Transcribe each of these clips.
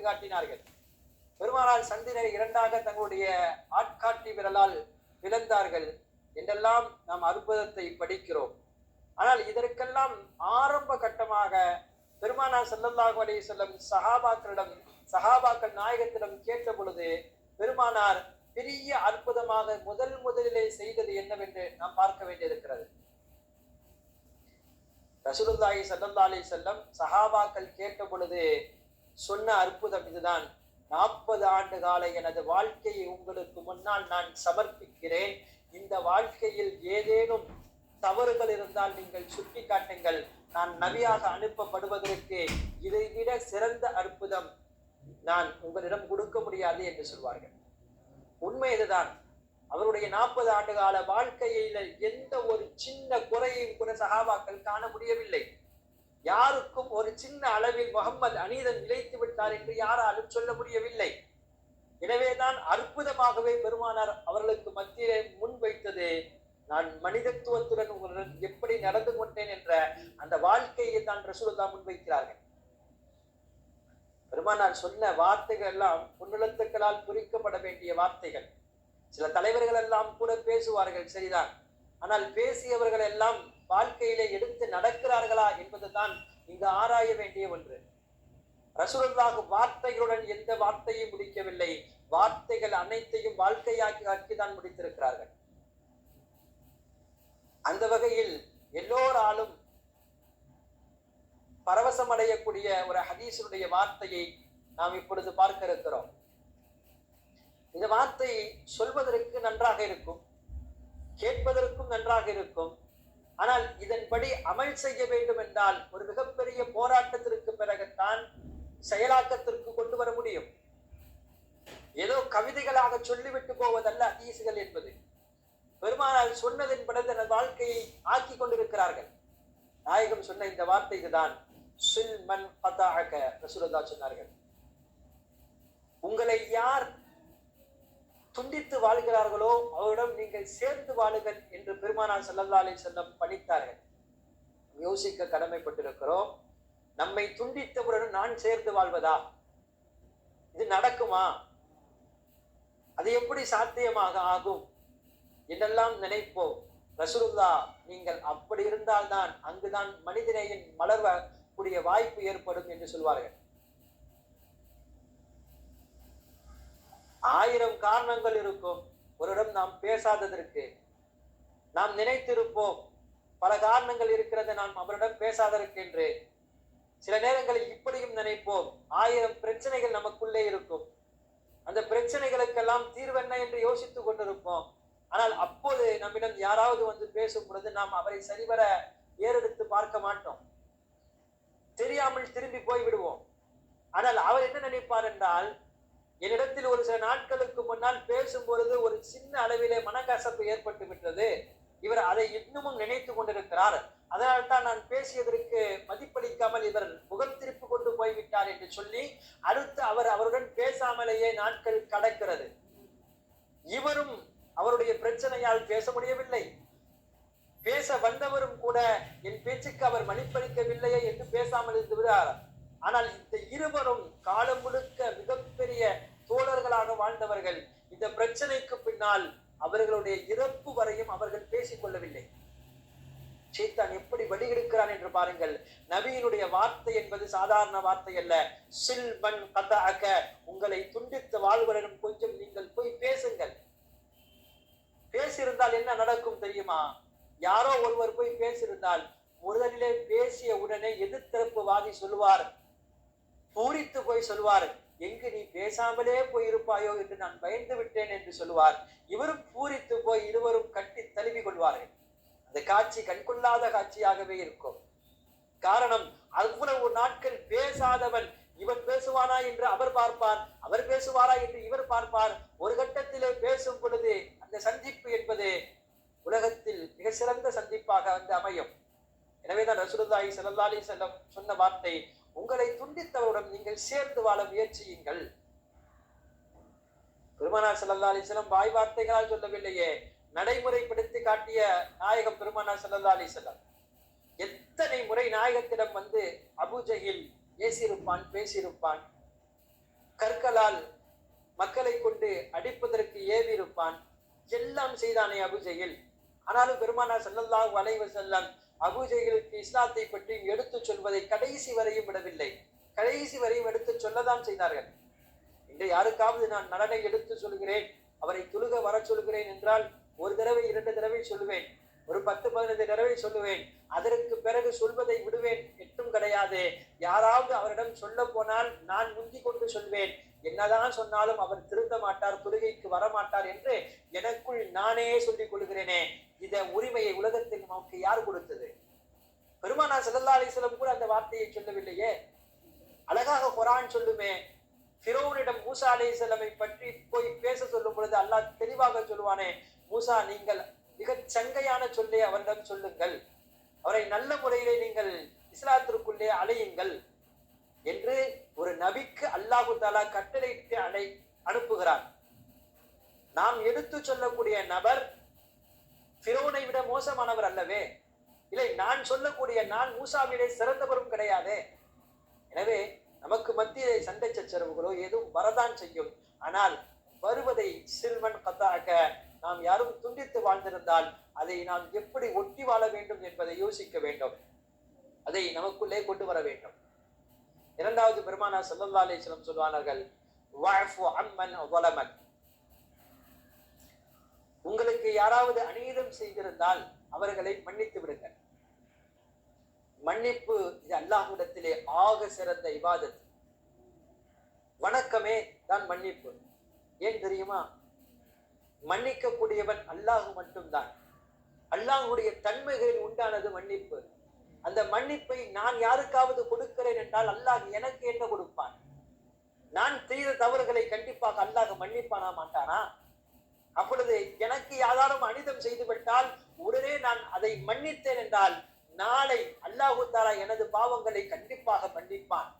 சுட்டி காட்டினார்கள் பெருமானார் சந்தினை இரண்டாக தங்களுடைய ஆட்காட்டி விரலால் பிளந்தார்கள் என்றெல்லாம் நாம் அற்புதத்தை படிக்கிறோம். ஆனால் இதற்கெல்லாம் ஆரம்ப கட்டமாக பெருமானார் ஸல்லல்லாஹு அலைஹி வஸல்லம் சஹாபாக்களிடம் சஹாபாக்கள் நாயகத்திடம் கேட்ட பொழுது பெருமானார் பெரிய அற்புதமாக முதல் முதலிலே செய்தது என்னவென்று நாம் பார்க்க வேண்டியிருக்கிறது. ரசூலுல்லாஹி ஸல்லல்லாஹு அலைஹி வஸல்லம் சஹாபாக்கள் கேட்ட பொழுது சொன்ன அற்புதம் இதுதான். நாற்பது ஆண்டு கால எனது வாழ்க்கையை உங்களுக்கு முன்னால் நான் சமர்ப்பிக்கிறேன். இந்த வாழ்க்கையில் ஏதேனும் தவறுகள் இருந்தால் நீங்கள் சுட்டி காட்டுங்கள். நான் நவியாக அனுப்பப்படுவதற்கு இதைவிட சிறந்த அற்புதம் நான் உங்களிடம் கொடுக்க முடியாது என்று சொல்வார்கள். உண்மை இதுதான். அவருடைய நாற்பது ஆண்டு கால வாழ்க்கையில எந்த ஒரு சின்ன குறையையும் கூட சகாபாக்கள் காண முடியவில்லை. யாருக்கும் ஒரு சின்ன அளவில் முகம்மது அநீதம் இழைத்து விட்டார் என்று யாராலும் சொல்ல முடியவில்லை. எனவேதான் அற்புதமாகவே பெருமானார் அவர்களுக்கு மத்தியிலே முன்வைத்தது நான் மனிதத்துவத்துடன் உங்களுடன் எப்படி நடந்து கொண்டேன் என்ற அந்த வாழ்க்கையை தான் ரசூலுல்லா முன்வைக்கிறார்கள் பெருமானார் சொன்ன வார்த்தைகள் எல்லாம் பொன்னெழுத்துக்களால் குறிக்கப்பட வேண்டிய வார்த்தைகள். சில தலைவர்கள் எல்லாம் கூட பேசுவார்கள் சரிதான். ஆனால் பேசியவர்கள் எல்லாம் வாழ்க்கையிலே எடுத்து நடக்கிறார்களா என்பதுதான் இங்கு ஆராய வேண்டிய ஒன்று. ரசூலுல்லாஹ் வார்த்தைகளுடன் எந்த வார்த்தையும் முடிக்கவில்லை. வார்த்தைகள் அனைத்தையும் வாழ்க்கையாக்கி ஆக்கிதான் முடித்திருக்கிறார்கள். அந்த வகையில் எல்லோராலும் பரவசம் அடையக்கூடிய ஒரு ஹதீசனுடைய வார்த்தையை நாம் இப்பொழுது பார்க்க இருக்கிறோம். இந்த வார்த்தை சொல்வதற்கு நன்றாக இருக்கும் கேட்பதற்கும் நன்றாக இருக்கும் ஆனால் இதன்படி அமல் செய்ய வேண்டும் என்றால் ஒரு மிகப்பெரிய போராட்டத்திற்கு பிறகுத்தான் செயலாக்கத்திற்கு கொண்டு வர முடியும். ஏதோ கவிதைகளாக சொல்லிவிட்டு போவதல்ல ஹதீசுகள் என்பது. பெருமானார் சொன்னதின்படி தனது வாழ்க்கையை ஆக்கி கொண்டிருக்கிறார்கள். நாயகம் சொன்ன இந்த வார்த்தை இதுதான் சில் மன் பதாக சொன்னார்கள். உங்களை யார் துண்டித்து வாழ்கிறார்களோ அவரிடம் நீங்கள் சேர்ந்து வாழுங்கள் என்று பெருமானார் ஸல்லல்லாஹு அலைஹி வஸல்லம் பணித்தார்கள். யோசிக்க கடமைப்பட்டிருக்கிறோம். நம்மை துண்டித்தவருடன் நான் சேர்ந்து வாழ்வதா? இது நடக்குமா? அது எப்படி சாத்தியமாக ஆகும்? என்றெல்லாம் நினைப்போம்? ரசூலுல்லா நீங்கள் அப்படி இருந்தால்தான் அங்குதான் மனிதநேயின் மலர்வக்கூடிய வாய்ப்பு ஏற்படும் என்று சொல்வார்கள். ஆயிரம் காரணங்கள் இருக்கும். ஒருடம் நாம் பேசாததற்கு நாம் நினைத்திருப்போம். பல காரணங்கள் இருக்கிறது நாம் அவரிடம் பேசாததற்கு என்று சில நேரங்களில் இப்படியும் நினைப்போம். ஆயிரம் பிரச்சனைகள் நமக்குள்ளே இருக்கும். அந்த பிரச்சனைகளுக்கெல்லாம் தீர்வென்ன என்று யோசித்துக் கொண்டிருப்போம். ஆனால் அப்போது நம்மிடம் யாராவது வந்து பேசும் பொழுது நாம் அவரை சரிவர ஏறெடுத்து பார்க்க மாட்டோம். தெரியாமல் திரும்பி போய் விடுவோம் ஆனால் அவர் என்ன நினைப்பார் என்றால் என்னிடத்தில் ஒரு சில நாட்களுக்கு முன்னால் பேசும் பொழுது ஒரு சின்ன அளவிலே மனக்கசப்பு ஏற்பட்டு விட்டது. இவர் அதை இன்னமும் நினைத்து கொண்டிருக்கிறார். அதனால் தான் நான் பேசியதற்கு மதிப்பளிக்காமல் இவர் முகத்திருப்பு கொண்டு போய்விட்டார் என்று சொல்லி அடுத்து அவர் அவருடன் பேசாமலேயே நாட்கள் கடக்கிறது. இவரும் அவருடைய பிரச்சனையால் பேச முடியவில்லை. பேச வந்தவரும் கூட என் பேச்சுக்கு அவர் மதிப்பளிக்கவில்லையே என்று பேசாமல் இருந்து விடுகிறார். ஆனால் இந்த இருவரும் காலம் முழுக்க மிகப்பெரிய தோழர்களாக வாழ்ந்தவர்கள் இந்த பிரச்சனைக்கு பின்னால் அவர்களுடைய இறப்பு வரையும் அவர்கள் பேசிக் கொள்ளவில்லை. எப்படி வழிகெடுக்கிறான் என்று பாருங்கள். நபியினுடைய வார்த்தை என்பது சாதாரண வார்த்தை அல்ல. சில்மன் கதாக்க உங்களை துண்டித்த வாழ்வரிடம் கொஞ்சம் நீங்கள் போய் பேசுங்கள். பேசியிருந்தால் என்ன நடக்கும் தெரியுமா? யாரோ ஒருவர் போய் பேசியிருந்தால் முதலிலே பேசிய உடனே எதிர்த்தரப்பு வாதி சொல்லுவார். பூரித்து போய் சொல்வார் எங்கு நீ பேசாமலே போயிருப்பாயோ என்று நான் பயந்து விட்டேன் என்று சொல்லுவார். இவரும் பூரித்து போய் இருவரும் கட்டி தழுவி கொள்வார்கள். அந்த காட்சி கண்கொள்ளாத காட்சியாகவே இருக்கும். காரணம் அவ்வளவு நாட்கள் பேசாதவன் இவன் பேசுவானா என்று அவர் பார்ப்பார் அவர் பேசுவாரா என்று இவர் பார்ப்பார். ஒரு கட்டத்திலே பேசும் பொழுது அந்த சந்திப்பு என்பது உலகத்தில் மிக சிறந்த சந்திப்பாக வந்து அமையும். எனவேதான் ரசூலுல்லாஹி ஸல்லல்லாஹு அலைஹி வஸல்லம் சொன்ன வார்த்தை துண்டித்தவருடன் நீங்கள் சேர்ந்து வாழ முயற்சியுங்கள். பெருமானார் ஸல்லல்லாஹு அலைஹி வாய் வார்த்தைகளால் சொல்லவில்லையே. நடைமுறைப்படுத்தி காட்டிய நாயகம் பெருமானார் ஸல்லல்லாஹு அலைஹி எத்தனை முறை நாயகத்திடம் வந்து அபுஜகில் ஏசியிருப்பான் பேசியிருப்பான் கற்களால் மக்களை கொண்டு அடிப்பதற்கு ஏவி இருப்பான் எல்லாம் செய்தானே அபுஜெயில் ஆனாலும் பெருமானார் செல்லல்லா வளைவு செல்லம் அபுஜெயிலுக்கு இஸ்லாத்தை பற்றி எடுத்துச் சொல்வதை கடைசி வரையும் விடவில்லை. கடைசி வரையும் எடுத்துச் சொல்லதான் செய்தார்கள். இன்று யாருக்காவது நான் நலனை எடுத்து சொல்கிறேன் அவரை துழுக வர சொல்கிறேன் என்றால் ஒரு தடவை இரண்டு தடவை சொல்லுவேன். ஒரு பத்து பதினைந்து தடவை சொல்லுவேன். அதற்கு பிறகு சொல்வதை விடுவேன். எட்டும் கிடையாது. யாராவது அவரிடம் சொல்ல போனால் நான் முந்தி கொண்டு சொல்வேன். என்னதான் சொன்னாலும் அவர் திருந்த மாட்டார் தொழுகைக்கு வர மாட்டார் என்று எனக்குள் நானே சொல்லிக் கொள்கிறேனே. இத உரிமையை உலகத்தில் நமக்கு யார் கொடுத்தது? பெருமானா ஸல்லல்லாஹு அலைஹி கூட அந்த வார்த்தையை சொல்லவில்லையே. அழகாக குரான் சொல்லுமே. ஃபிரௌனிடம் மூசா அலைஹிஸ்ஸலாமை பற்றி போய் பேச சொல்லும் பொழுது அல்லாஹ் தெளிவாக சொல்லுவானே மூசா நீங்கள் மிகச் சங்கையான சொல்லை அவரிடம் சொல்லுங்கள். அவரை நல்ல முறையிலே நீங்கள் இஸ்லாத்திற்குள்ளே அலையுங்கள் என்று ஒரு நபிக்கு அல்லாஹு தாலா கட்டளையிட்டு அலை அனுப்புகிறார் நாம் எடுத்து சொல்லக்கூடிய நபர் ஃபிரௌனை விட மோசமானவர் அல்லவே. இல்லை நான் சொல்லக்கூடிய நான் மூசாவிலே சிறந்தவரும் கிடையாதே. எனவே நமக்கு மத்திய சண்டை சச்சரவுகளோ எதுவும் வரதான் செய்யும். ஆனால் வருவதை சிறுவன் கத்தாக்க நாம் யாரும் துண்டித்து வாழ்ந்திருந்தால் அதை நாம் எப்படி ஒட்டி வாழ வேண்டும் என்பதை யோசிக்க வேண்டும். அதை நமக்குள்ளே கொண்டு வர வேண்டும். இரண்டாவது பெருமானா சல்லா அலிஸ்லம் சொல்வானார்கள் உங்களுக்கு யாராவது அநீதம் செய்திருந்தால் அவர்களை மன்னித்து விடுங்கள். மன்னிப்பு இது அல்லாஹ்விடத்திலே ஆக சிறந்த இபாதத். வணக்கமே தான் மன்னிப்பு. ஏன் தெரியுமா? மன்னிக்கக்கூடியவன் அல்லாஹ் மட்டும்தான். அல்லாஹுடைய தன்மைகளில் உண்டானது மன்னிப்பு. அந்த மன்னிப்பை நான் யாருக்காவது கொடுக்கிறேன் என்றால் அல்லாஹ் எனக்கு என்ன கொடுப்பான்? நான் செய்த தவறுகளை கண்டிப்பாக அல்லாஹ் மன்னிப்பானா மாட்டானா? அப்பொழுது எனக்கு யாராலும் அனிதம் செய்துவிட்டால் உடனே நான் அதை மன்னித்தேன் என்றால் நாளை அல்லாஹு தாலா எனது பாவங்களை கண்டிப்பாக மன்னிப்பான்.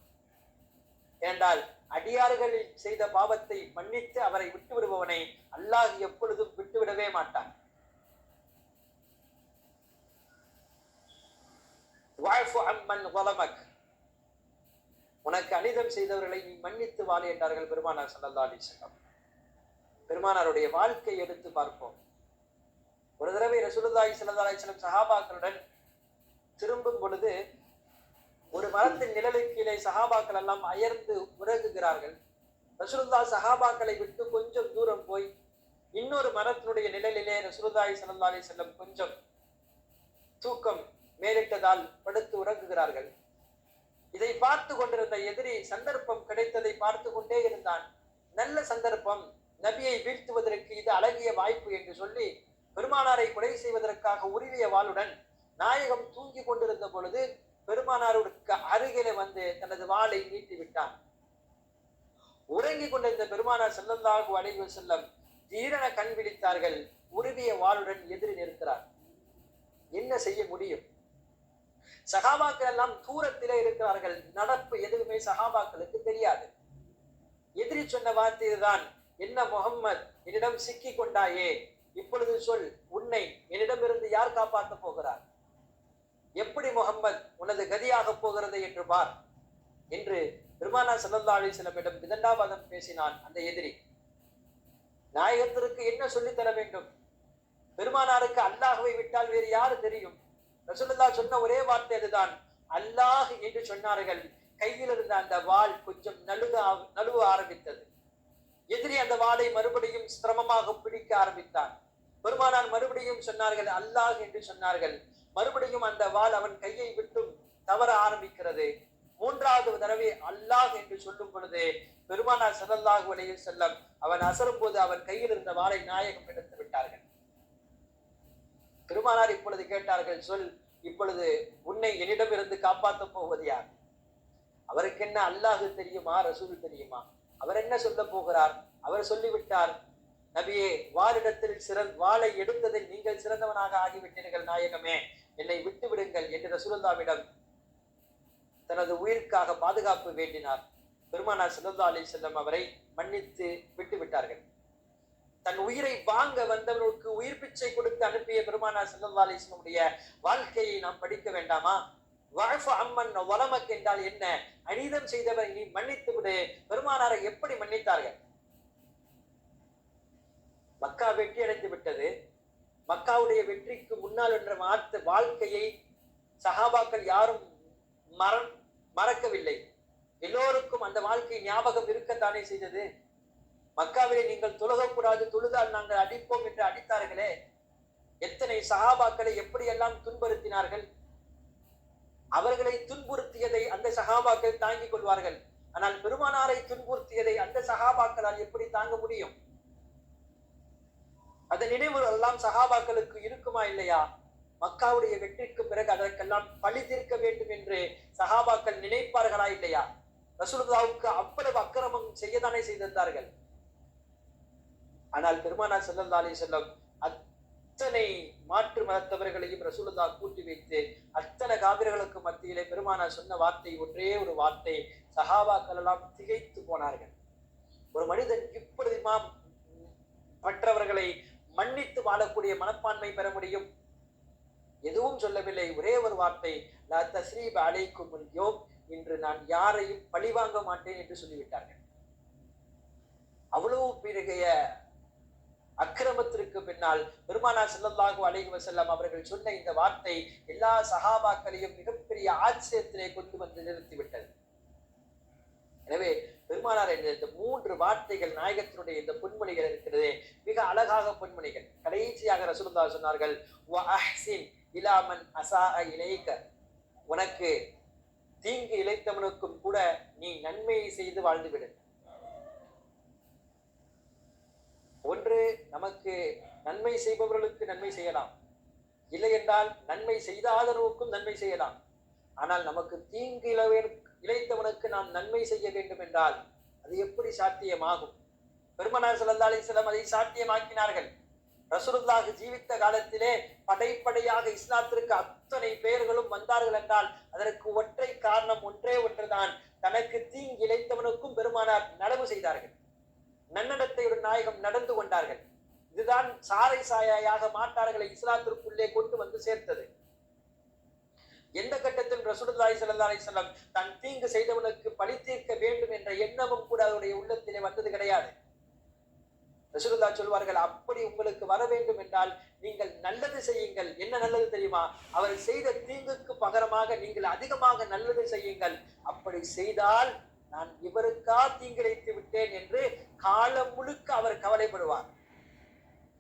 ஏனென்றால் அடியார்களில் செய்த பாவத்தை மன்னித்து அவரை விட்டு விடுபவனை அல்லாஹ் எப்பொழுதும் விட்டுவிடவே மாட்டான். உனக்கு அனிதம் செய்தவர்களை நீ மன்னித்து வாழ என்றார்கள் பெருமானார் ஸல்லல்லாஹு அலி சொல்லம் பெருமானாருடைய வாழ்க்கை எடுத்து பார்ப்போம். ஒரு தடவை ரசூலுல்லாஹி சல்லா அலிஸ்லம் சஹாபாக்களுடன் திரும்பும் பொழுது ஒரு மரத்தின் நிழலுக்கு கீழே சஹாபாக்கள் எல்லாம் அயர்ந்து உறங்குகிறார்கள். ரசூலுல்லாஹ் சஹாபாக்களை விட்டு கொஞ்சம் தூரம் போய் இன்னொரு மரத்தினுடைய நிழலிலே ரசூலுல்லாஹி ஸல்லல்லாஹு அலைஹி கொஞ்சம் தூக்கம் மேலிட்டதால் படுத்து உறங்குகிறார்கள். இதை பார்த்து கொண்டிருந்த எதிரி சந்தர்ப்பம் கிடைத்ததை பார்த்து கொண்டே இருந்தான். நல்ல சந்தர்ப்பம். நபியை வீழ்த்துவதற்கு இது அழகிய வாய்ப்பு என்று சொல்லி பெருமானாரை கொலை செய்வதற்காக உருவிய வாளுடன் நாயகம் தூங்கி கொண்டிருந்த பொழுது பெருமானாருக்கு அருகிலே வந்து தனது வாளை நீட்டி விட்டான். உறங்கி கொண்டிருந்த பெருமானார் செல்லந்தாகு அடைவு செல்லம் தீரன கண் விழித்தார்கள். உருவிய வாளுடன் எதிரி நிற்கிறார். என்ன செய்ய முடியும்? சகாபாக்கள் எல்லாம் தூரத்திலே இருக்கிறார்கள். நடப்பு எதுவுமே சகாபாக்களுக்கு தெரியாது. எதிரி சொன்ன வார்த்தை இதுதான் என்ன முகம்மது என்னிடம் சிக்கி கொண்டாயே? இப்பொழுது சொல் உன்னை என்னிடமிருந்து யார் காப்பாற்ற போகிறார்? எப்படி முகம்மது உனது கதியாக போகிறது என்று பார் என்று பெருமானா சல்லல்லா அலிஸ்லமிடம் விதண்டாவாதம் பேசினான் அந்த எதிரி. நாயகத்திற்கு என்ன சொல்லித் தர வேண்டும்? பெருமானாருக்கு அல்லாஹுவை விட்டால் வேறு யாரு தெரியும்? ரசூலுல்லா சொன்ன ஒரே வார்த்தை அதுதான். அல்லாஹ் என்று சொன்னார்கள். கையில் இருந்த அந்த வாள் கொஞ்சம் நழுக நழுவ ஆரம்பித்தது. எதிரி அந்த வாளை மறுபடியும் சிரமமாக பிடிக்க ஆரம்பித்தான். பெருமானார் மறுபடியும் சொன்னார்கள் அல்லாஹ் என்று சொன்னார்கள். மறுபடியும் அந்த வாள் அவன் கையை விட்டும் தவற ஆரம்பிக்கிறது. மூன்றாவது தடவை அல்லாஹ் என்று சொல்லும் பொழுது பெருமானார் ஸல்லல்லாஹு அலைஹி செல்லம் அவன் அசரும் போது அவன் கையில் இருந்த வாளை நாயகம் எடுத்து விட்டார்கள். பெருமானார் இப்பொழுது கேட்டார்கள் சொல் இப்பொழுது உன்னை என்னிடமிருந்து காப்பாற்ற போவது யார்? அவருக்கு என்ன அல்லாஹு தெரியுமா ரசூல் தெரியுமா? அவர் என்ன சொல்ல போகிறார்? அவர் சொல்லிவிட்டார் நபியே வாளிடத்தில் சிறந்த வாளை எடுத்ததில் நீங்கள் சிறந்தவனாக ஆகிவிட்டீர்கள் நாயகமே. என்னை விட்டு விடுங்கள் என்று ரசூலுல்லாவிடம் தனது உயிருக்காக பாதுகாப்பு வேண்டினார். பெருமானார் ஸல்லல்லாஹு அலி செல்லம் அவரை மன்னித்து விட்டு விட்டார்கள் தன் உயிரை வாங்க வந்தவனுக்கு உயிர் பிச்சை கொடுத்து அனுப்பிய பெருமானார் ஸல்லல்லாஹு அலைஹி வஸல்லமுடைய வாழ்க்கையை நாம் படிக்க வேண்டாமா? வஅஃபு அம்மன் வலமக் என்றால் என்ன? அநீதம் செய்தவரை நீ மன்னித்து விடு பெருமானாரை எப்படி மன்னித்தார்கள்? மக்கா வெற்றி அடைந்து விட்டது. மக்காவுடைய வெற்றிக்கு முன்னால் என்ற வார்த்தை வாழ்க்கையை சஹாபாக்கள் யாரும் மற மறக்கவில்லை. எல்லோருக்கும் அந்த வாழ்க்கை ஞாபகம் இருக்கத்தானே செய்தது. மக்காவிலே நீங்கள் தொழுகக்கூடாது தொழுதால் நாங்கள் அடிப்போம் என்று அடித்தார்களே. எத்தனை சகாபாக்களை எப்படியெல்லாம் துன்புறுத்தினார்கள். அவர்களை துன்புறுத்தியதை அந்த சகாபாக்கள் தாங்கிக் கொள்வார்கள். ஆனால் பெருமானாரை துன்புறுத்தியதை அந்த சகாபாக்களால் எப்படி தாங்க முடியும்? அந்த நினைவு எல்லாம் சகாபாக்களுக்கு இருக்குமா இல்லையா? மக்காவுடைய வெற்றிக்கு பிறகு அதற்கெல்லாம் பழி தீர்க்க வேண்டும் என்று சகாபாக்கள் நினைப்பார்களா இல்லையா? ரசூலுல்லாவுக்கு அவ்வளவு அக்கிரமம் செய்யத்தானே செய்திருந்தார்கள். ஆனால் பெருமானார் ஸல்லல்லாஹு அலி செல்லம் அத்தனை மாற்று மதத்தவர்களையும் ரசூலுல்லா கூட்டி வைத்து அத்தனை காவிர்களுக்கு மத்தியிலே பெருமானார் சொன்ன வார்த்தை ஒன்றே ஒரு வார்த்தை சகாபாக்கள் எல்லாம் திகைத்து போனார்கள். ஒரு மனிதன் இப்பொழுதுமா மற்றவர்களை மன்னித்து வாழக்கூடிய மனப்பான்மை பெற முடியும். எதுவும் சொல்லவில்லை. ஒரே ஒரு வார்த்தை லா தஸ்ரீப் அலைக்கும் யோம் இன்று நான் யாரையும் பழிவாங்க மாட்டேன் என்று சொல்லிவிட்டார்கள். அவ்வளவு பெரிய அக்கிரமத்திற்கு பின்னால் பெருமானா ஸல்லல்லாஹு அலைஹி வஸல்லம் அவர்கள் சொன்ன இந்த வார்த்தை எல்லா சகாபாக்களையும் மிகப்பெரிய ஆச்சரியத்திலே கொண்டு வந்து நிறுத்திவிட்டது. எனவே பெருமானார் என்ற இந்த மூன்று வார்த்தைகள் நாயகத்தினுடைய இந்த பொன்மொழிகள் இருக்கிறது மிக அழகாக பொன்மொழிகள். கடைசியாக ரசூலுல்லா சொன்னார்கள் "வ அஹ்சின் இலைக்க உனக்கு தீங்கு இழைத்தவனுக்கும் கூட நீ நன்மையை செய்து வாழ்ந்துவிடு. ஒன்று நமக்கு நன்மை செய்பவர்களுக்கு நன்மை செய்யலாம். இல்லை என்றால் நன்மை செய்தாதவனுக்கும் நன்மை செய்யலாம். ஆனால் நமக்கு தீங்கு இழவே- இழைத்தவனுக்கு நாம் நன்மை செய்ய வேண்டும் என்றால் அது எப்படி சாத்தியமாகும்? பெருமனார் ஸல்லல்லாஹு அலைஹி அதை சாத்தியமாக்கினார்கள். ரசூலுல்லாஹ் ஜீவித்த காலத்திலே படைப்படையாக இஸ்லாத்திற்கு அத்தனை பேர்களும் வந்தார்கள் என்றால் அதற்கு ஒற்றை காரணம் ஒன்றே ஒன்றுதான். தனக்கு தீங்கு இழைத்தவனுக்கும் பெருமானார் நடவு செய்தார்கள். நன்னடத்தையுடன் நாயகம் நடந்து கொண்டார்கள். இதுதான் சாரை சாயாயாக மாட்டார்களை இஸ்லாத்திற்குள்ளே கொண்டு வந்து சேர்த்தது. எந்த கட்டத்தில் ரசூலுல்லாஹி ஸல்லல்லாஹு அலைஹி வஸல்லம் தன் தீங்கு செய்தவனுக்கு பழி தீர்க்க வேண்டும் என்ற எண்ணமும் கூட அவருடைய உள்ளத்திலே வந்தது கிடையாது. ரசூலுல்லாஹ் சொல்வார்கள் அப்படி உங்களுக்கு வர வேண்டும் என்றால் நீங்கள் நல்லது செய்யுங்கள். என்ன நல்லது தெரியுமா? அவர் செய்த தீங்குக்கு பகரமாக நீங்கள் அதிகமாக நல்லது செய்யுங்கள். அப்படி செய்தால் நான் இவருக்கா தீங்கிழைத்து விட்டேன் என்று காலம் முழுக்க அவர் கவலைப்படுவார்.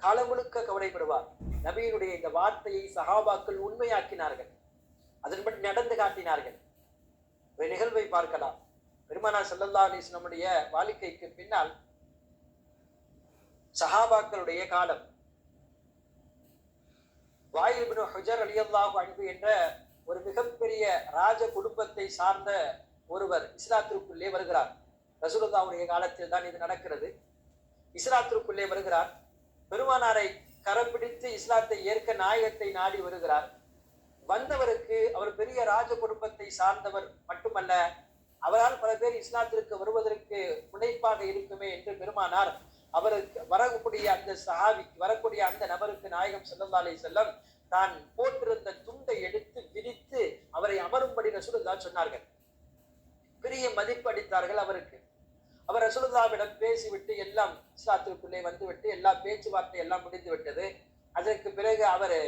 காலம் முழுக்க கவலைப்படுவார். நபியினுடைய இந்த வார்த்தையை சஹாபாக்கள் உண்மையாக்கினார்கள். அதன்படி நடந்து காட்டினார்கள். ஒரு நிகழ்வை பார்க்கலாம். பெருமானா ஸல்லல்லாஹு அலைஹி நம்முடைய வாழ்க்கைக்கு பின்னால் சஹாபாக்களுடைய காலம். வாயில் இப்னு ஹுஜர் ரலியல்லாஹு அன்பு என்ற ஒரு மிகப்பெரிய ராஜ குடும்பத்தை சார்ந்த ஒருவர் இஸ்லாத்திற்குள்ளே வருகிறார். ரசூலுல்லாவுடைய காலத்தில் தான் இது நடக்கிறது. இஸ்லாத்திற்குள்ளே வருகிறார். பெருமானாரை கரம் பிடித்து இஸ்லாத்தை ஏற்க நாயகத்தை நாடி வருகிறார். வந்தவருக்கு அவர் பெரிய ராஜ குடும்பத்தை சார்ந்தவர் மட்டுமல்ல அவரால் பல பேர் இஸ்லாத்திற்கு வருவதற்கு முனைப்பாக இருக்குமே என்று பெருமானார் அவருக்கு வரக்கூடிய அந்த சஹாபிக்கு வரக்கூடிய அந்த நபருக்கு நாயகம் செல்லந்தாலே செல்லம் தான் போட்டிருந்த துண்டை எடுத்து விரித்து அவரை அமரும்படி ரசூலுல்லாஹ் சொன்னார்கள். பெரிய மதிப்பு அளித்தார்கள் அவருக்கு. அவர் ரசூலுல்லாவிடம் பேசிவிட்டு எல்லாம் இஸ்லாத்திற்குள்ளே வந்துவிட்டு எல்லா பேச்சுவார்த்தை எல்லாம் முடிந்து விட்டது அதற்கு பிறகு அவர்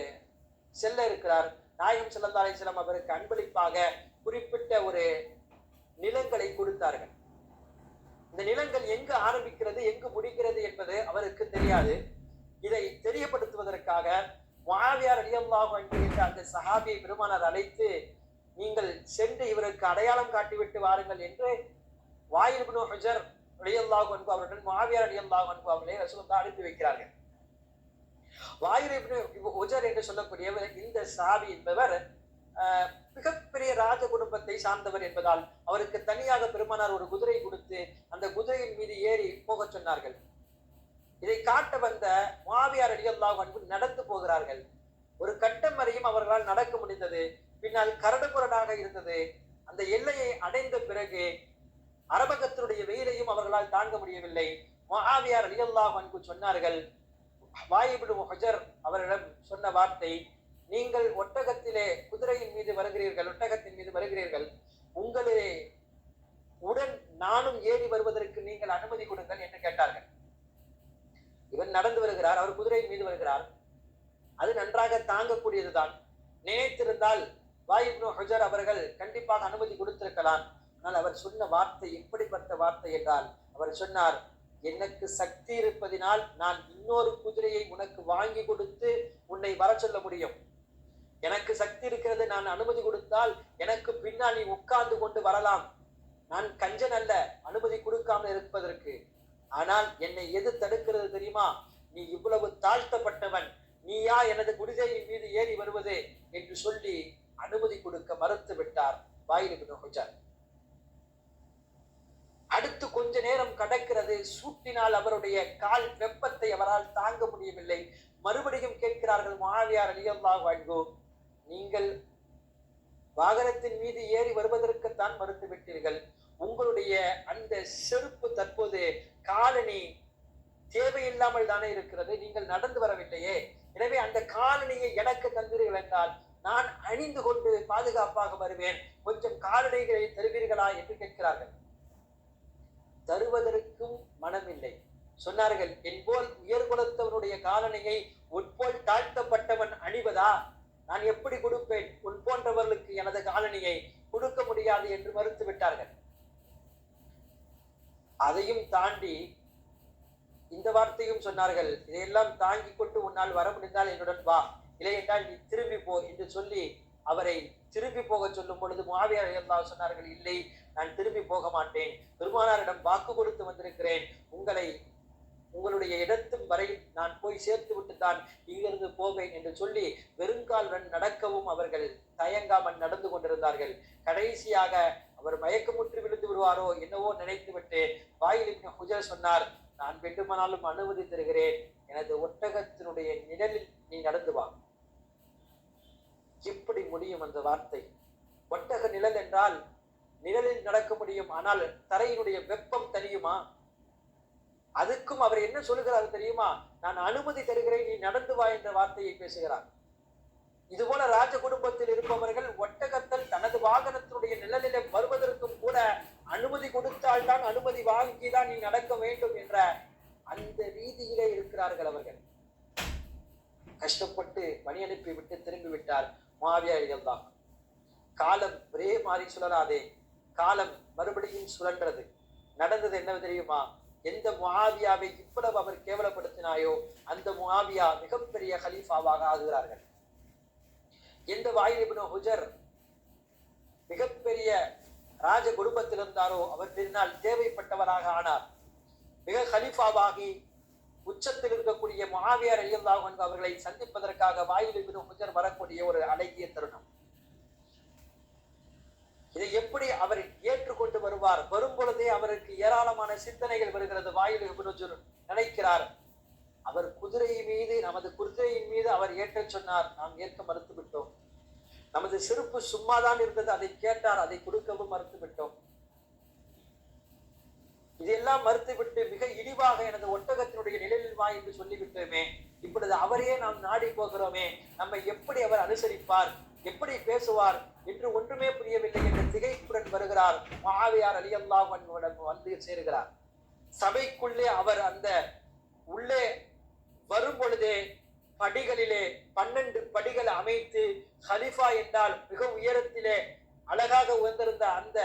செல்ல இருக்கிறார். நாயகம் ஸல்லல்லாஹு அலைஹி அவருக்கு அன்பளிப்பாக குறிப்பிட்ட ஒரு நிலங்களை கொடுத்தார்கள். இந்த நிலங்கள் எங்கு ஆரம்பிக்கிறது எங்கு முடிக்கிறது என்பது அவருக்கு தெரியாது. இதை தெரியப்படுத்துவதற்காக மாவியார் ரலியல்லாஹு அன்ஹு அந்த சஹாபியை பெருமானார் அழைத்து நீங்கள் சென்று இவருக்கு அடையாளம் காட்டிவிட்டு வாருங்கள் என்று வாயில் இப்னு ஹுஜர் ரலியல்லாஹு அன்ஹு அவருடன் மாவியார் ரலியல்லாஹு அன்ஹு அவர்களை ரசூலுல்லாஹ் அனுப்பி வைக்கிறார்கள். வாயில் இப்னு என்று சொல்லக்கூடியவர் இந்த சாவி என்பவர் மிகப்பெரிய ராஜ குடும்பத்தை சார்ந்தவர் என்பதால் அவருக்கு தனியாக பெருமானார் ஒரு குதிரை கொடுத்து அந்த குதிரையின் மீது ஏறி போகச் சொன்னார்கள். இதை காட்ட வந்த மாவியார் அடியல்லாஹ் அன்பு நடந்து போகிறார்கள். ஒரு கட்டம் வரையும் அவர்களால் நடக்க முடிந்தது. பின்னால் கரடுமுரடாக இருந்தது. அந்த எல்லையை அடைந்த பிறகு அரபகத்தினுடைய வெயிலையும் அவர்களால் தாங்க முடியவில்லை. மகாவியார் அலியல்லாஹ் அன்பு சொன்னார்கள் வாயிபிடு ஹஜர் அவரிடம் சொன்ன வார்த்தை நீங்கள் ஒட்டகத்திலே குதிரையின் மீது வருகிறீர்கள் ஒட்டகத்தின் மீது வருகிறீர்கள் உங்களே உடன் நானும் ஏறி வருவதற்கு நீங்கள் அனுமதி கொடுங்கள் என்று கேட்டார்கள். இவன் நடந்து வருகிறார் அவர் குதிரையின் மீது வருகிறார். அது நன்றாக தாங்கக்கூடியதுதான். நினைத்திருந்தால் வாயிப்னு ஹஜர் அவர்கள் கண்டிப்பாக அனுமதி கொடுத்திருக்கலாம். ஆனால் அவர் சொன்ன வார்த்தை எப்படிப்பட்ட வார்த்தை என்றால் அவர் சொன்னார் எனக்கு சக்தி இருப்பதினால் நான் இன்னொரு குதிரையை உனக்கு வாங்கி கொடுத்து உன்னை வர சொல்ல முடியும். எனக்கு சக்தி இருக்கிறது நான் அனுமதி கொடுத்தால் எனக்கு பின்னால் நீ உட்கார்ந்து கொண்டு வரலாம். நான் கஞ்சன் அல்ல அனுமதி கொடுக்காமல் இருப்பதற்கு. ஆனால் என்னை எது தடுக்கிறது தெரியுமா? நீ இவ்வளவு தாழ்த்தப்பட்டவன். நீயா எனது குடிசையின் மீது ஏறி வருவது? என்று சொல்லி அனுமதி கொடுக்க மறுத்து விட்டார். வாயிலுக்கு நோக்கிச்சார் அடுத்து கொஞ்ச நேரம் கடக்கிறது சூட்டினால் அவருடைய கால் வெப்பத்தை அவரால் தாங்க முடியவில்லை. மறுபடியும் கேட்கிறார்கள் மாவியார் அலியல்லா வாழ்கோ நீங்கள் வாகனத்தின் மீது ஏறி வருவதற்குத்தான் மறுத்துவிட்டீர்கள் உங்களுடைய அந்த செருப்பு தற்போது காலனி தேவையில்லாமல் தானே இருக்கிறது நீங்கள் நடந்து வரவில்லையே. எனவே அந்த காலனியை எனக்கு தந்தீர்கள் என்றால் நான் அணிந்து கொண்டு பாதுகாப்பாக வருவேன். கொஞ்சம் காலணிகளை தருவீர்களா? என்று கேட்கிறார்கள். தருவதற்கும் மனமில்லை. சொன்னார்கள் என்போல் உயர்குலத்தவனுடைய காலனையை உட்போல் தாழ்த்தப்பட்டவன் அணிவதா? நான் எப்படி கொடுப்பேன்? உன் போன்றவர்களுக்கு எனது காலனியை கொடுக்க முடியாது என்று மறுத்து விட்டார்கள். அதையும் தாண்டி இந்த வார்த்தையும் சொன்னார்கள் இதையெல்லாம் தாங்கிக் கொண்டு உன்னால் வர முடிந்தால் என்னுடன் வா. இல்லை என்றால் நீ திரும்பி போ என்று சொல்லி அவரை திரும்பி போக சொல்லும் பொழுது மாவியார் சொன்னார்கள் இல்லை நான் திரும்பி போக மாட்டேன் பெருமானாரிடம் வாக்கு கொடுத்து வந்திருக்கிறேன். உங்களை உங்களுடைய இடத்தும் வரை நான் போய் சேர்த்து விட்டு தான் இங்கிருந்து போவேன் என்று சொல்லி வெறுங்காலுடன் நடக்கவும் அவர்கள் தயங்காமல் நடந்து கொண்டிருந்தார்கள். கடைசியாக அவர் மயக்கமுற்று விழுந்து விடுவாரோ என்னவோ நினைத்துவிட்டு வாயில் ஹுஜர் சொன்னார் நான் வேண்டுமானாலும் அனுமதி தருகிறேன். எனது ஒட்டகத்தினுடைய நிழலில் நீ நடந்து வா. இப்படி முடியும் அந்த வார்த்தை. ஒட்டக நிழல் என்றால் நிழலில் நடக்க முடியும் ஆனால் தரையினுடைய வெப்பம் தனியுமா அதுக்கும் அவர் என்ன சொல்லுகிறார் தெரியுமா? நான் அனுமதி தருகிறேன் நீ நடந்து வா என்ற வார்த்தையை பேசுகிறார். இதுபோல ராஜ குடும்பத்தில் இருப்பவர்கள் ஒட்டகத்தல் தனது வாகனத்தினுடைய நிழலிலே வருவதற்கும் கூட அனுமதி கொடுத்தால்தான் அனுமதி வாங்கிதான் நீ நடக்க வேண்டும் என்ற அந்த ரீதியிலே இருக்கிறார்கள் அவர்கள். கஷ்டப்பட்டு பணி அனுப்பி விட்டு திரும்பி விட்டார் மாவியாரிகள் தான் காலம் ஒரே மாறி சுழலாதே. காலம் மறுபடியும் சுழன்றது. நடந்தது என்ன தெரியுமா? எந்த முகாவியாவை இவ்வளவு அவர் கேவலப்படுத்தினாயோ அந்த முகாவியா மிகப்பெரிய ஹலீஃபாவாக ஆகுகிறார்கள். எந்த வாயிலிபின் ஹுஜர் மிகப்பெரிய ராஜ குடும்பத்தில் இருந்தாரோ அவர் பின்னால் தேவைப்பட்டவராக ஆனார். மிக ஹலீஃபாவாகி உச்சத்தில் இருக்கக்கூடிய மகாவியார் அலியல்லாஹ் அவர்களை சந்திப்பதற்காக வாயிலிபின் ஹுஜர் வரக்கூடிய ஒரு அழகிய தருணம். இதை எப்படி அவர் ஏற்றுக்கொண்டு வருவார்? வரும் பொழுதே அவருக்கு ஏராளமான சிந்தனைகள் வருகிறது. வாயில் நினைக்கிறார். அவர் குதிரை மீது நமது குதிரையின் மீது அவர் ஏற்றச் சொன்னார். நாம் ஏற்க மறுத்து விட்டோம் நமது செருப்பு சும்மாதான் இருந்தது. அதை கேட்டார். அதை கொடுக்கவும் மறுத்து விட்டோம் இதெல்லாம் மறுத்துவிட்டு மிக இழிவாக எனது ஒட்டகத்தினுடைய நிழலில் வா என்று சொல்லிவிட்டோமே. இப்பொழுது அவரையே நாம் நாடி போகிறோமே. நம்மை எப்படி அவர் அனுசரிப்பார்? எப்படி பேசுவார் என்று ஒன்றுமே புரியவில்லை என்று திகைப்புடன் வருகிறார். மாவியார் அலி அல்லாஹ் வந்து சேருகிறார். சபைக்குள்ளே அவர் அந்த உள்ளே வரும் பொழுதே படிகளிலே பன்னெண்டு படிகள் அமைத்து ஹலிஃபா என்றால் மிக உயரத்திலே அழகாக உயர்ந்திருந்த அந்த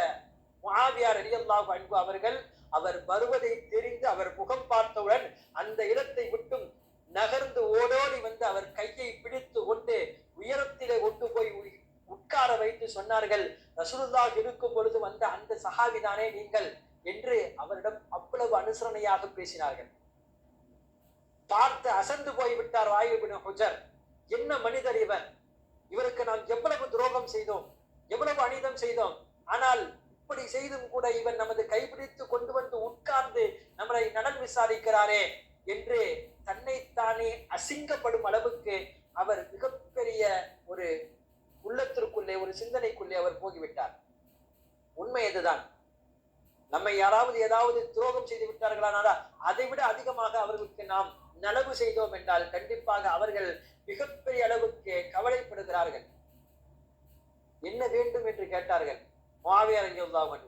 முஆவியார் அலியல்லாஹு அன்பு அவர்கள் அவர் வருவதை தெரிந்து அவர் முகம் பார்த்தவுடன் அந்த இடத்தை விட்டும் நகர்ந்து ஓடோடி வந்து அவர் கையை பிடித்து கொண்டு உயரத்திலே கொண்டு போய் உட்கார வைத்து சொன்னார்கள். ரசூலுல்லாஹ் இருக்கும் பொழுது வந்த அந்த சஹாவிதானே நீங்கள்? என்று அவரிடம் அவ்வளவு அனுசரணையாக பேசினார்கள். பார்த்து அசந்து போய் விட்டார் வாயுபின் ஹுஜர். என்ன மனிதர் இவர்? இவருக்கு நாம் எவ்வளவு துரோகம் செய்தோம் எவ்வளவு அநீதம் செய்தோம். ஆனால் இப்படி செய்தும் கூட இவன் நமது கைப்பிடித்து கொண்டு வந்து உட்கார்ந்து நம்மளை நலன் விசாரிக்கிறாரே என்று தன்னைத்தானே அசிங்கப்படும் அளவுக்கு அவர் மிக மிகப்பெரிய ஒரு உள்ளத்திற்குள்ளே ஒரு சிந்தனைக்குள்ளே அவர் போகிவிட்டார். உண்மை அதுதான் நம்மை யாராவது ஏதாவது துரோகம் செய்து விட்டார்களானால் அதை விட அதிகமாக அவர்களுக்கு நாம் நலவு செய்தோம் என்றால் கண்டிப்பாக அவர்கள் மிகப்பெரிய அளவுக்கு கவலைப்படுகிறார்கள். என்ன வேண்டும் என்று கேட்டார்கள். மாவியார் பாய்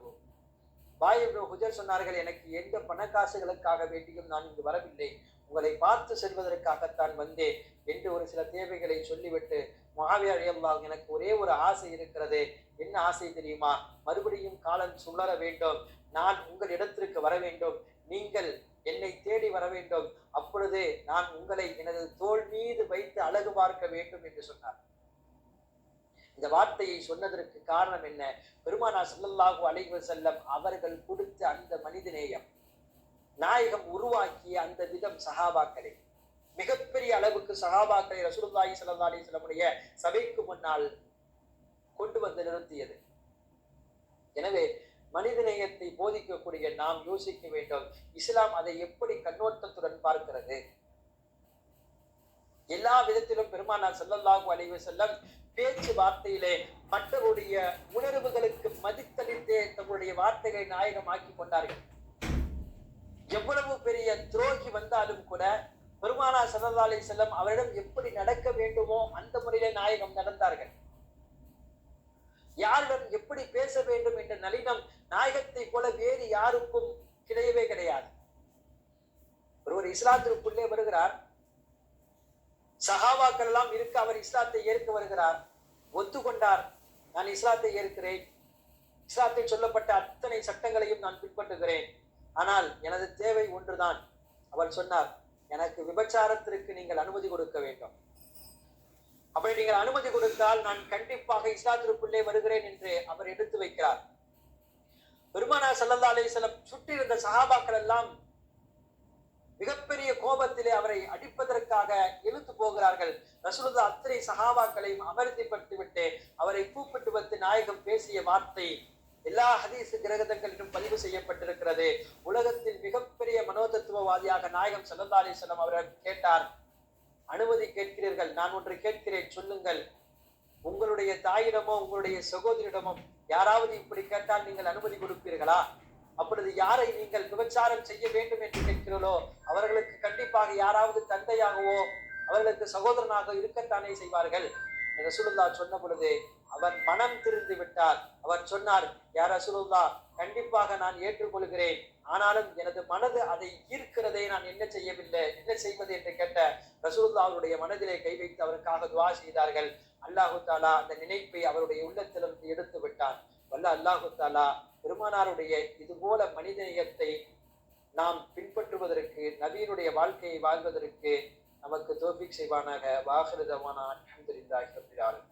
பாயிப்ரோ ஹுஜர் சொன்னார்கள் எனக்கு எந்த பணக்காசுகளுக்காக வேண்டியும் நான் இங்கு வரவில்லை. உங்களை பார்த்து செல்வதற்காகத்தான் வந்தேன் என்று ஒரு சில தேவைகளை சொல்லிவிட்டு மகாவியார் அல்லாஹ் எனக்கு ஒரே ஒரு ஆசை இருக்கிறது. என்ன ஆசை தெரியுமா? மறுபடியும் காலம் சுழற வேண்டும். நான் உங்கள் இடத்திற்கு வர வேண்டும். நீங்கள் என்னை தேடி வர வேண்டும். அப்பொழுது நான் உங்களை எனது தோல் மீது வைத்து அழகு பார்க்க வேண்டும் என்று சொன்னார். இந்த வார்த்தையை சொன்னதற்கு காரணம் என்ன? பெருமானா ஸல்லல்லாஹு அலைஹி செல்லம் அவர்கள் கொடுத்த அந்த மனிதநேயம். நாயகம் உருவாக்கிய அந்த விதம் சஹாபாக்களை. மிகப்பெரிய அளவுக்கு சஹாபாக்களை ரசூலுல்லாஹி ஸல்லல்லாஹு அலைஹி வஸல்லமுடைய சபைக்கு முன்னால் கொண்டு வந்து நிறுத்தியது. எனவே மனிதநேயத்தை போதிக்கக்கூடிய நாம் யோசிக்க வேண்டும். இஸ்லாம் அதை எப்படி கண்ணோட்டத்துடன் பார்க்கிறது? எல்லா விதத்திலும் பெருமானார் ஸல்லல்லாஹு அலைவு செல்லம் பேச்சு வார்த்தையிலே மற்றவருடைய உணர்வுகளுக்கு மதித்தளித்தே தங்களுடைய வார்த்தைகளை நாயகமாக்கி கொண்டார்கள். எவ்வளவு பெரிய துரோகி வந்தாலும் கூட பெருமானா ஸல்லல்லாஹு செல்லம் அவரிடம் எப்படி நடக்க வேண்டுமோ அந்த முறையிலே நாயகம் நடந்தார்கள். யாரிடம் எப்படி பேச வேண்டும் என்ற நளினம் நாயகத்தை போல வேறு யாருக்கும் கிடையவே கிடையாது. ஒருவர் இஸ்லாத்திற்குள்ளே வருகிறார். சஹாபாக்கள் எல்லாம் இருக்க அவர் இஸ்லாத்தை ஏற்க வருகிறார். ஒத்துக்கொண்டார். நான் இஸ்லாத்தை ஏற்கிறேன். இஸ்லாத்தில் சொல்லப்பட்ட அத்தனை சட்டங்களையும் நான் பின்பற்றுகிறேன். ஆனால் எனது தேவை ஒன்றுதான். அவர் சொன்னார் எனக்கு விபச்சாரத்திற்கு நீங்கள் அனுமதி கொடுக்க வேண்டும். அப்படி நீங்கள் அனுமதி கொடுத்தால் நான் கண்டிப்பாக இஸ்லாத்திற்குள்ளே வருகிறேன் என்று அவர் எடுத்து வைக்கிறார். பெருமானா சல்லா அலிசலம் சுற்றி இருந்த சகாபாக்கள் எல்லாம் மிகப்பெரிய கோபத்திலே அவரை அடிப்பதற்காக இழுத்து போகிறார்கள். ரசூலுல்லா அத்தனை சகாபாக்களையும் அமர்த்திப்பட்டு விட்டு அவரை கூப்பிட்டு வந்து நாயகம் பேசிய வார்த்தை எல்லா ஹதீஸ் கிரகதங்களிலும் பதிவு செய்யப்பட்டிருக்கிறது. உலகத்தில் மிகப்பெரிய மனோதத்துவவாதியாக நாயகம் சல்லா அலிஸ்லாம் அவர்கள் கேட்டார். அனுமதி கேட்கிறீர்கள். நான் ஒன்று கேட்கிறேன். சொல்லுங்கள். உங்களுடைய தாயிடமோ உங்களுடைய சகோதரிடமோ யாராவது இப்படி கேட்டால் நீங்கள் அனுமதி கொடுப்பீர்களா? அப்பொழுது யாரை நீங்கள் விபச்சாரம் செய்ய வேண்டும் என்று கேட்கிறீர்களோ அவர்களுக்கு கண்டிப்பாக யாராவது தந்தையாகவோ அவர்களுக்கு சகோதரனாக இருக்கத்தானே செய்வார்கள். ரசூலுல்லா சொன்ன பொழுது அவர் மனம் திருந்து விட்டார் அவர் சொன்னார் யார் ரசூலுல்லா கண்டிப்பாக நான் ஏற்றுக்கொள்கிறேன். ஆனாலும் எனது மனது அதை ஈர்க்கிறதை நான் என்ன செய்யவில்லை? என்ன செய்வது? என்று கேட்ட ரசூலுல்லா அவருடைய மனதிலே கை வைத்து அவருக்காக துவா செய்தார்கள். அல்லாஹு தாலா அந்த நினைப்பை அவருடைய உள்ளத்திலிருந்து எடுத்து விட்டார் வல்ல அல்லாஹு தாலா பெருமானாருடைய இது போல மனிதநேயத்தை நாம் பின்பற்றுவதற்கு நபியினுடைய வாழ்க்கையை வாழ்வதற்கு நமக்கு தோஃபிக் செய்வானாக. வாகரதவானா அல்ஹம்துலில்லாஹி ரப்பில் ஆலமீன்.